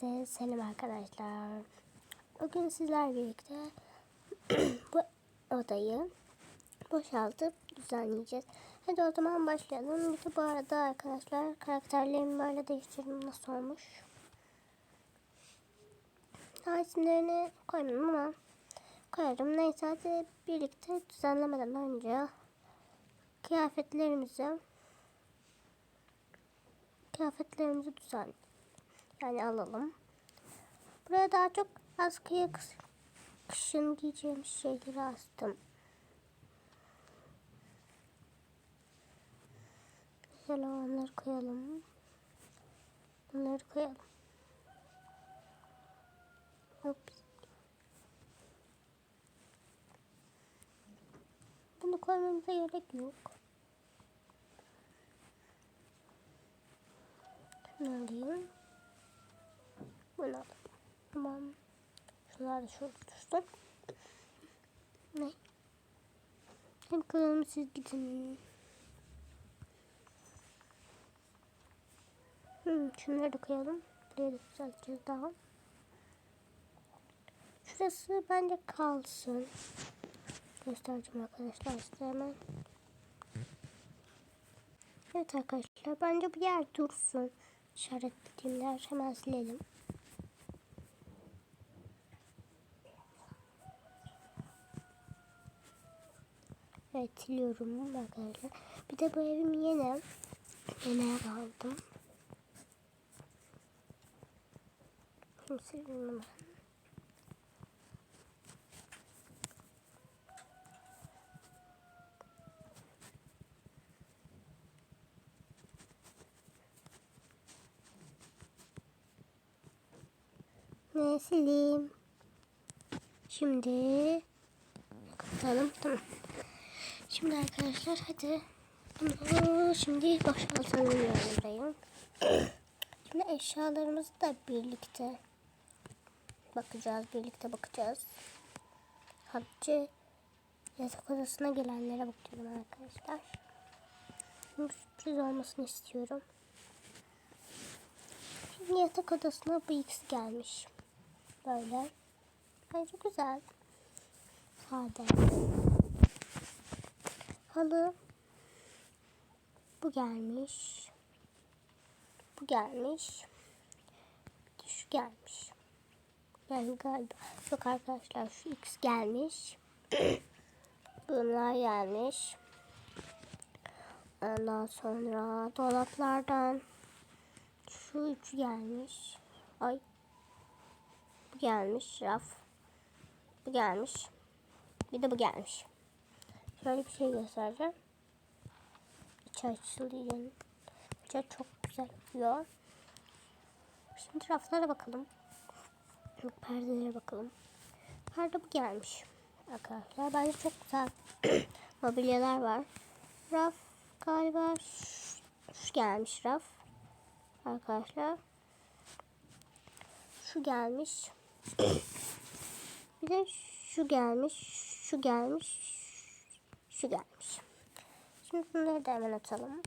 Size selam arkadaşlar. Bugün sizler birlikte bu odayı boşaltıp düzenleyeceğiz. Hadi o zaman başlayalım. Bir de bu arada arkadaşlar karakterlerimi böyle değiştirdim. Nasıl olmuş? Daha isimlerini koymam ama koyarım. Neyse hadi birlikte düzenlemeden önce kıyafetlerimizi kıyafetlerimizi düzen yani alalım. Buraya daha çok askıya kış, kışın giyeceğim şeyleri astım. Mesela onları koyalım. Bunları koyalım. Ups. Bunu koymamıza gerek yok. Şunu alayım. Bunu alalım. Tamam. Şunlar da şurada dursun. Ne? Hem kanalımı siz gidin. Hmm, şunları da koyalım. Buraya da düzelteceğiz daha. Şurası bence kalsın. Göstereceğim arkadaşlar size hemen. Evet arkadaşlar bence bu yer dursun. İşaretlediğim yer hemen silelim. Evet siliyorum arkadaşlar. Bir de bu evim yeni. Yeni aldım. Şimdi siliyorum hemen. Ne sileyim. Şimdi kapatalım. Tamam. Şimdi arkadaşlar hadi şimdi boşaltalım yani burayı. Şimdi eşyalarımızı da birlikte bakacağız. Birlikte bakacağız. Hatice yatak odasına gelenlere bakıyorum arkadaşlar. Şimdi sürpriz olmasını istiyorum. Şimdi yatak odasına bu ikisi gelmiş. Böyle. Bence güzel. Sade. Halı. Bu gelmiş. Bu gelmiş. Şu gelmiş. Yani galiba. Yok arkadaşlar şu X gelmiş. Bunlar gelmiş. Ondan sonra dolaplardan şu üç gelmiş. Ay. Bu gelmiş raf. Bu gelmiş. Bir de bu gelmiş. Şöyle bir şey göstereceğim. İçi açılıyor. İçi çok güzel oluyor. Şimdi raflara bakalım. Perdelere bakalım. Perde bu gelmiş. Arkadaşlar bence çok güzel mobilyalar var. Raf galiba şu gelmiş raf. Arkadaşlar. Şu gelmiş. Bir de şu gelmiş. Şu gelmiş. Şu gelmiş. Şimdi bunları da hemen atalım.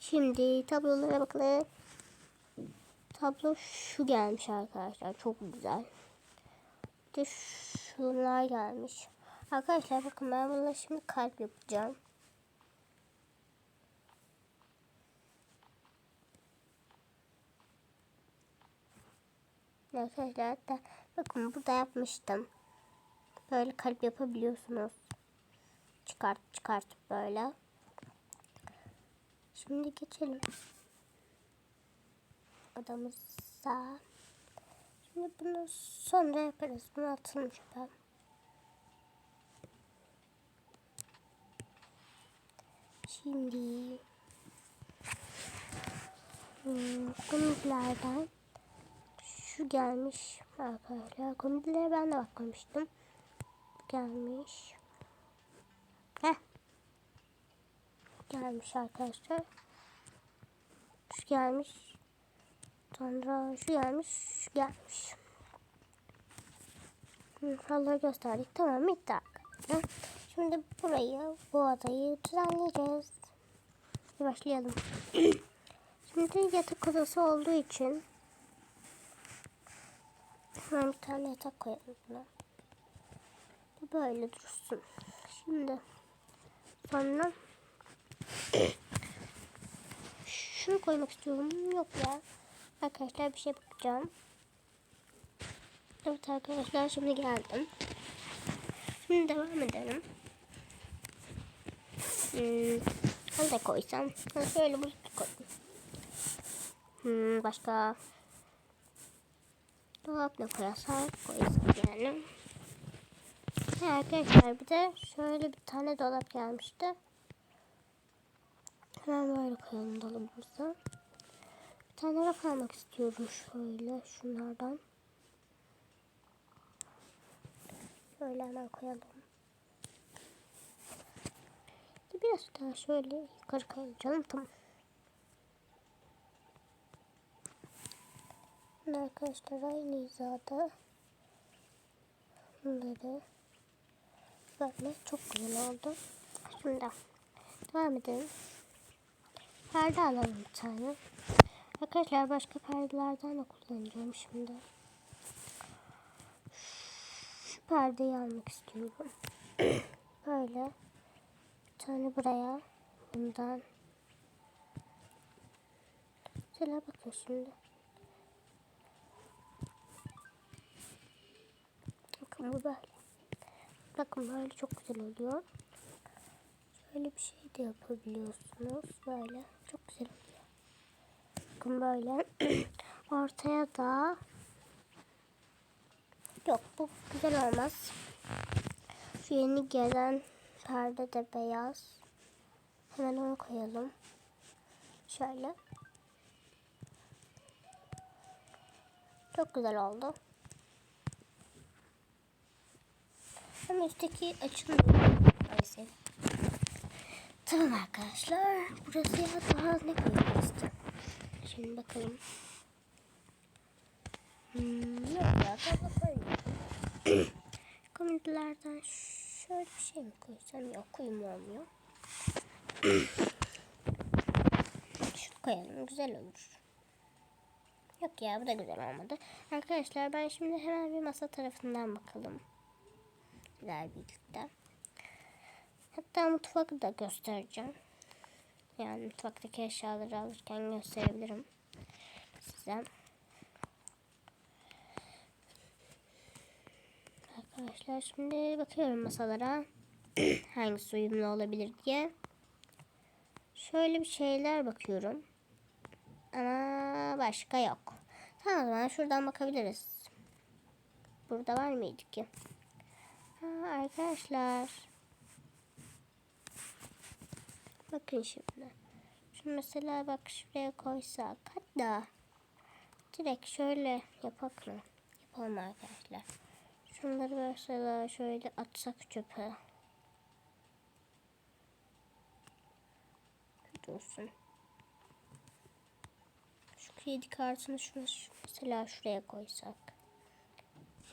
Şimdi tablolara bakalım. Tablo şu gelmiş arkadaşlar. Çok güzel. Bir de şunlar gelmiş. Arkadaşlar bakın ben bununla şimdi kalp yapacağım. Arkadaşlar hatta bakın burada yapmıştım. Böyle kalp yapabiliyorsunuz. Çıkart çıkartıp böyle. Şimdi geçelim. Odamıza. Şimdi bunu sonra yaparız. Bunu atalım şuradan. Şimdi hmm, komiklerden şu gelmiş arkadaşlar. Komedilere ben de bakmamıştım. Gelmiş. Heh. Gelmiş arkadaşlar. Şu gelmiş. Sonra şu gelmiş. Şu gelmiş. Halıları gösterdik. Tamam bitti arkadaşlar. Şimdi burayı, bu odayı düzenleyeceğiz. Başlayalım. Şimdi yatak odası olduğu için Hemen bir tane yatak koyalım buna. Bu Böyle dursun. Şimdi sonra şunu koymak istiyorum. Yok ya. Arkadaşlar bir şey bakacağım. Evet arkadaşlar şimdi geldim. Şimdi devam edelim. Hmm, da koysam. Şöyle bunu koydum. Hmm, başka dolap ne koyarsak koysak yani. Arkadaşlar bir de şöyle bir tane dolap gelmişti. Hemen böyle koyalım dolabımıza. Bir tane raf almak istiyorum şöyle şunlardan. Şöyle hemen koyalım. Biraz daha şöyle yukarı kayacağım. Tamam. Arkadaşlar aynı hizada bunları böyle çok güzel oldu. Şimdi devam edelim. Perde alalım bir tane. Arkadaşlar başka perdelerden de kullanacağım şimdi. Şu perdeyi almak istiyorum. Böyle. Bir tane buraya. Bundan. Şöyle bakın şimdi. Bakın bu böyle. Bakın böyle çok güzel oluyor. Şöyle bir şey de yapabiliyorsunuz. Böyle çok güzel oluyor. Bakın böyle. Ortaya da Yok bu güzel olmaz. Şu yeni gelen perde de beyaz. Hemen onu koyalım. Şöyle. Çok güzel oldu. Ama üstteki açılmıyor. Maalesef. Tamam arkadaşlar. Burası ya daha ne koyacağız? Şimdi bakalım. Hmm, yok ya fazla koymuyorum. Komedilerden şöyle bir şey mi koysam? Yok uyum olmuyor. Şunu koyalım güzel olur. Yok ya bu da güzel olmadı. Arkadaşlar ben şimdi hemen bir masa tarafından bakalım. Güzel birlikte. Hatta mutfağı da göstereceğim. Yani mutfaktaki eşyaları alırken gösterebilirim size. Arkadaşlar şimdi bakıyorum masalara. Hangisi uyumlu olabilir diye. Şöyle bir şeyler bakıyorum. Ama başka yok. Tamam o zaman şuradan bakabiliriz. Burada var mıydı ki? Ha, arkadaşlar. Bakın şimdi. Şu mesela bak şuraya koysak. Hatta direkt şöyle yapak? Yapalım arkadaşlar. Şunları mesela şöyle atsak çöpe. Dursun. Şu kredi kartını şuna, mesela şuraya koysak.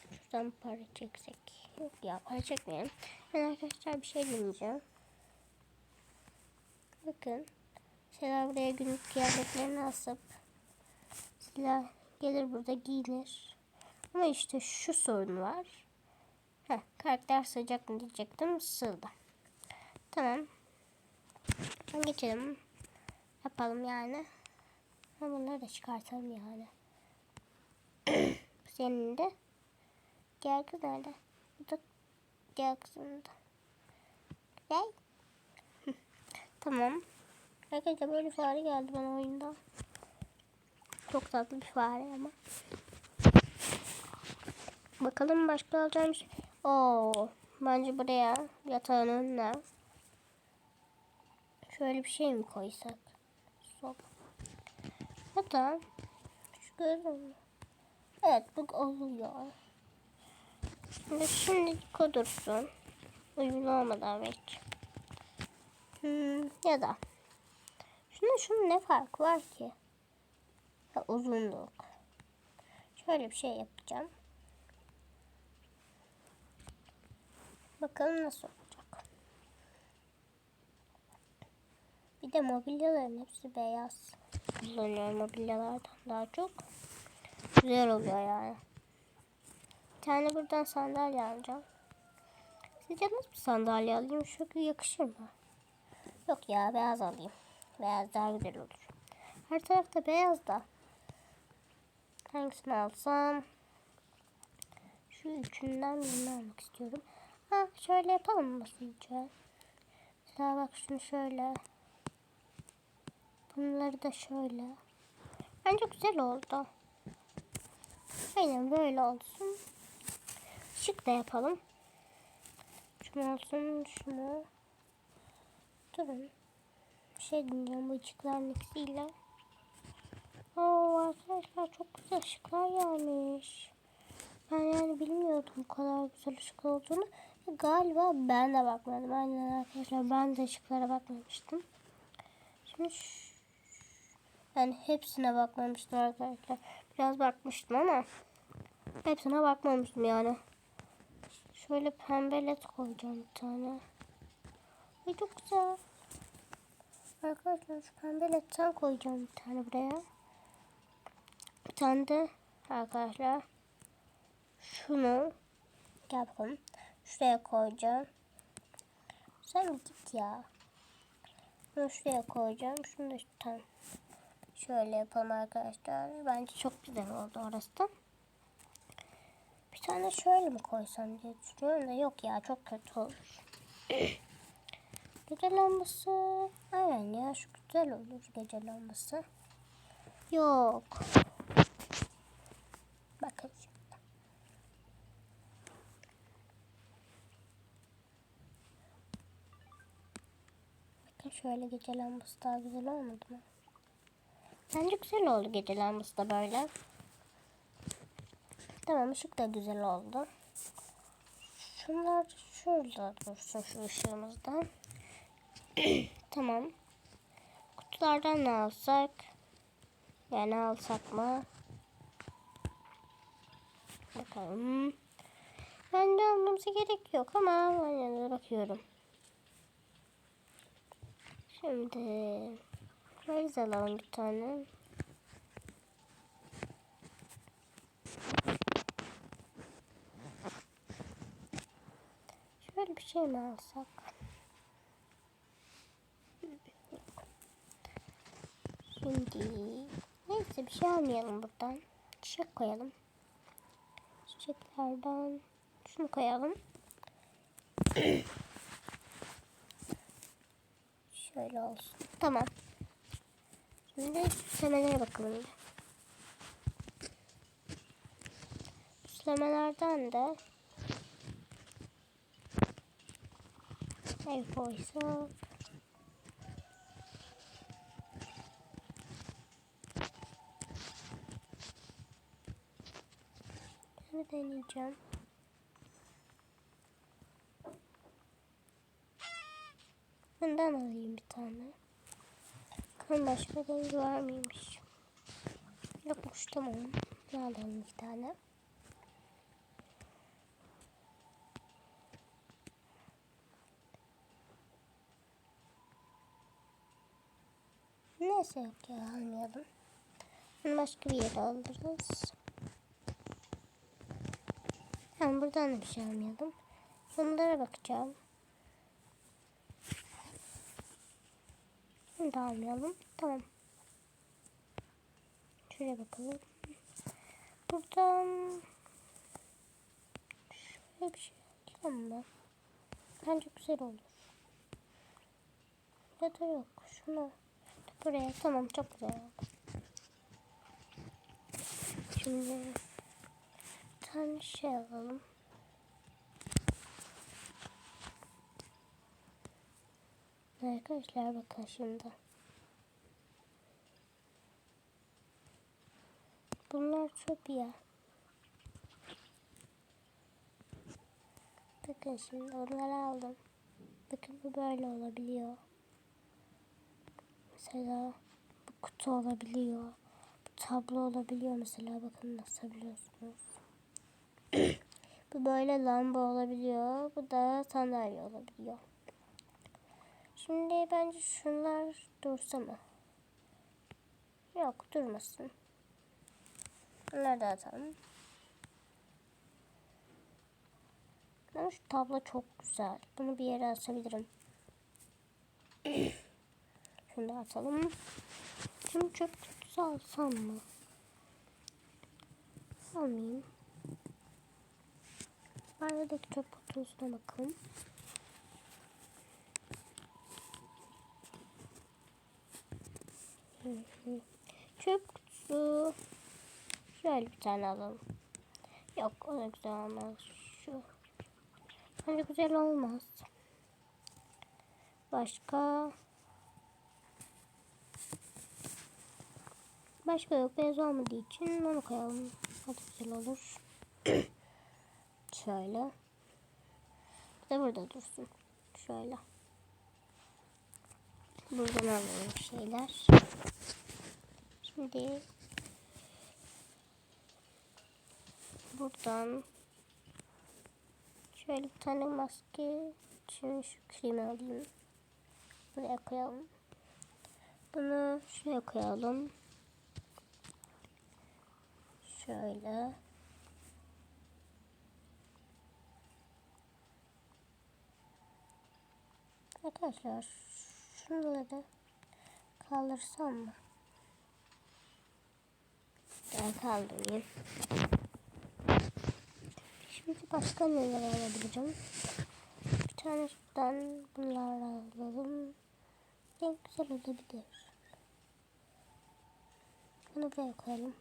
Şuradan para çeksek. Yok ya para çekmeyelim. Ben arkadaşlar bir şey deneyeceğim. Bakın. Mesela buraya günlük kıyafetlerini asıp silah gelir burada giyinir. Ama işte şu sorun var. Heh, karakter sıcak mı diyecektim. Sığdı. Tamam. Ben geçelim. Yapalım yani. Ha, bunları da çıkartalım yani. Senin de. Gel kız nerede? Bu da gel kızım da. Gel. Tamam. Arkadaşlar böyle fare geldi bana oyunda. Çok tatlı bir fare ama. Bakalım başka alacağım şey. Oo, bence buraya yatağın önüne şöyle bir şey mi koysak? Soba. Hatta şu görüyor Evet bu oluyor. Şimdi şimdi kodursun. Uyumlu olmadan belki. Hmm, ya da şunun şunun ne farkı var ki? Ha, uzunluk. Şöyle bir şey yapacağım. Bakalım nasıl olacak. Bir de mobilyaların hepsi beyaz. Kullanıyorum mobilyalardan daha çok. Güzel oluyor yani. tane buradan sandalye alacağım. Sizce nasıl bir sandalye alayım? Şu yakışır mı? Yok ya beyaz alayım. Beyaz daha güzel olur. Her tarafta beyaz da. Hangisini alsam? Şu üçünden birini almak istiyorum. Ha şöyle yapalım mı sizce? Mesela bak şunu şöyle. Bunları da şöyle. Bence güzel oldu. Aynen böyle olsun. Şık da yapalım. Şunu olsun, şunu. Durun. Bir şey dinleyeceğim bu ışıkların ikisiyle. Oo arkadaşlar çok güzel ışıklar gelmiş. Ben yani bilmiyordum bu kadar güzel ışık olduğunu. Galiba ben de bakmadım. Aynen arkadaşlar ben de ışıklara bakmamıştım. Şimdi şu- ben hepsine bakmamıştım arkadaşlar. Biraz bakmıştım ama hepsine bakmamıştım yani. Şöyle pembe led koyacağım bir tane. Ay çok güzel. Arkadaşlar şu pembe ledden koyacağım bir tane buraya. Bir tane de arkadaşlar şunu gel bakalım. Şuraya koyacağım. Sen git ya. Bunu şuraya koyacağım. Şunu da tam şöyle yapalım arkadaşlar. Bence çok güzel oldu orası da. Bir tane şöyle mi koysam diye düşünüyorum da yok ya çok kötü olur. gece lambası. Aynen ya şu güzel olur gece lambası. Yok. Bakın şimdi. Bakın şöyle gece lambası daha güzel olmadı mı? Bence güzel oldu gece lambası da böyle. Tamam ışık da güzel oldu. Şunlar şurada dursun şu ışığımızdan. tamam. Kutulardan ne alsak? Yani alsak mı? Bakalım. Bence almamıza gerek yok ama ben bakıyorum. Şimdi Prize alalım bir tane. Şöyle bir şey mi alsak? Şimdi neyse bir şey almayalım buradan. Çiçek koyalım. Çiçeklerden şunu koyalım. Şöyle olsun. Tamam. Şimdi süslemelere bakalım. Süslemelerden de ev koysak. Şunu deneyeceğim. Bundan alayım bir tane. Bakalım başka rengi var mıymış? Yokmuş tamam. Ne alalım bir tane. Neyse ya almayalım. Başka bir yere alırız. Tamam buradan da bir şey almayalım. Bunlara bakacağım. Bunu da almayalım. Tamam. Şuraya bakalım. Buradan şöyle bir şey alacağım mı? Bence güzel olur. Ya da yok. Şunu buraya. Tamam çok güzel oldu. Şimdi tane şey alalım. Arkadaşlar bakın şimdi. Bunlar çok ya. Bakın şimdi onları aldım. Bakın bu böyle olabiliyor. Mesela bu kutu olabiliyor. Bu tablo olabiliyor mesela. Bakın nasıl biliyorsunuz. Bu böyle lamba olabiliyor. Bu da sandalye olabiliyor. Şimdi bence şunlar dursa mı? Yok durmasın. Bunları da atalım. Arkadaşlar şu tablo çok güzel. Bunu bir yere asabilirim. Şunu da atalım. Şimdi çöp kutusu alsam mı? Almayayım. Aradaki çöp kutusuna hı. Çöp kutusu. Şöyle bir tane alalım. Yok o da güzel olmaz. Şu. Bence güzel olmaz. Başka. Başka yok. Beyaz olmadığı için onu koyalım. O güzel olur. Şöyle. Bir de burada dursun. Şöyle. Buradan alalım şeyler. Şimdi buradan şöyle bir tane maske şimdi şu kremi alayım. Buraya koyalım. Bunu şuraya koyalım. Şöyle. Arkadaşlar şunları kaldırsam mı? Ben kaldırayım. Şimdi başka neler alabilirim? Bir tane şuradan bunlar alalım. En güzel olabilir. Bunu buraya koyalım.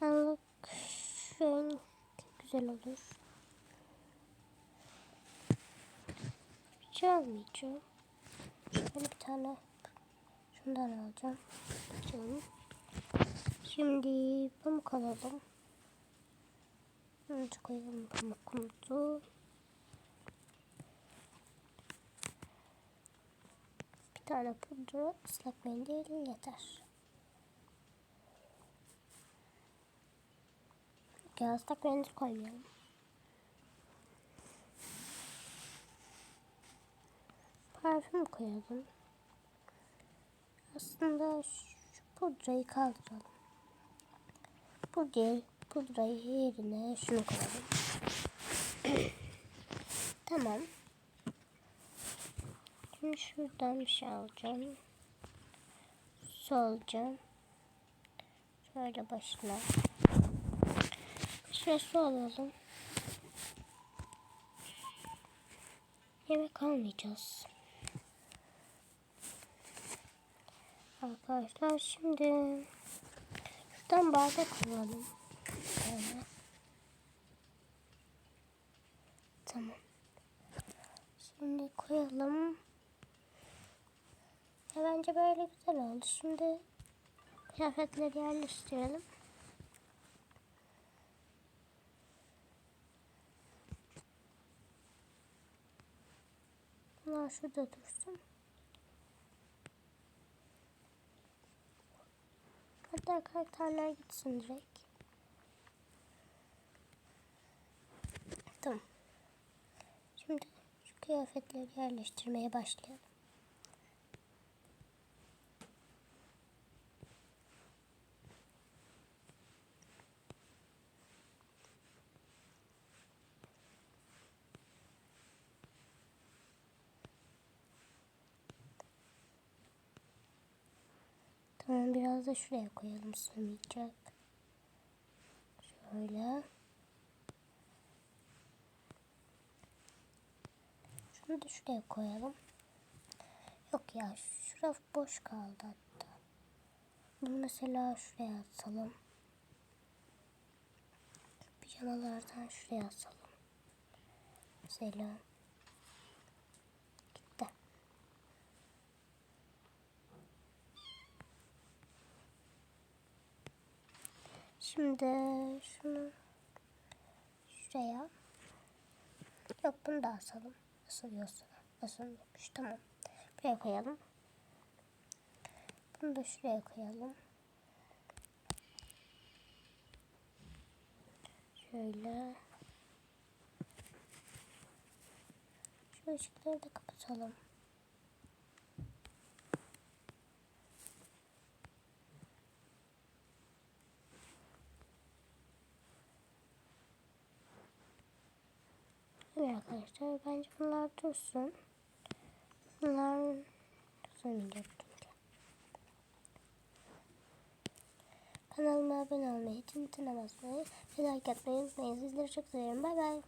Anlık şöyle güzel olur. Hiç almayacağım. Şöyle bir tane şundan alacağım. Canım. Şimdi pamuk alalım. Önce koyalım pamukumuzu. Bir tane pudra ıslak mendil yeter. Ya ıslak mendil koymayalım. Parfüm koyalım. Aslında şu pudrayı kaldıralım. Pudra, pudrayı yerine şunu koyalım. tamam. Şimdi şuradan bir şey alacağım. Su alacağım. Şöyle başına. Şöyle su alalım. Yemek almayacağız. Arkadaşlar şimdi şuradan bardak alalım. Böyle. Tamam. Şimdi koyalım. Ya bence böyle güzel oldu. Şimdi kıyafetleri yerleştirelim. Bunlar şurada dursun. Hatta karakterler gitsin direkt. Tamam. Şimdi şu kıyafetleri yerleştirmeye başlayalım. Biraz da şuraya koyalım sığmayacak. Şöyle. Şunu da şuraya koyalım. Yok ya şurası boş kaldı hatta. Bunu mesela şuraya atalım. Pijamalardan şuraya atalım. Mesela. Şimdi şunu şuraya. Yok bunu da asalım. Asılıyorsa. Asılıyormuş. Tamam. Buraya koyalım. Bunu da şuraya koyalım. Şöyle. Şu ışıkları da kapatalım. Arkadaşlar. Bence bunlar dursun. Bunlar durmayacaktım. Kanalıma abone olmayı, çintine basmayı ve like atmayı unutmayın. Sizleri çok seviyorum. Bay bay.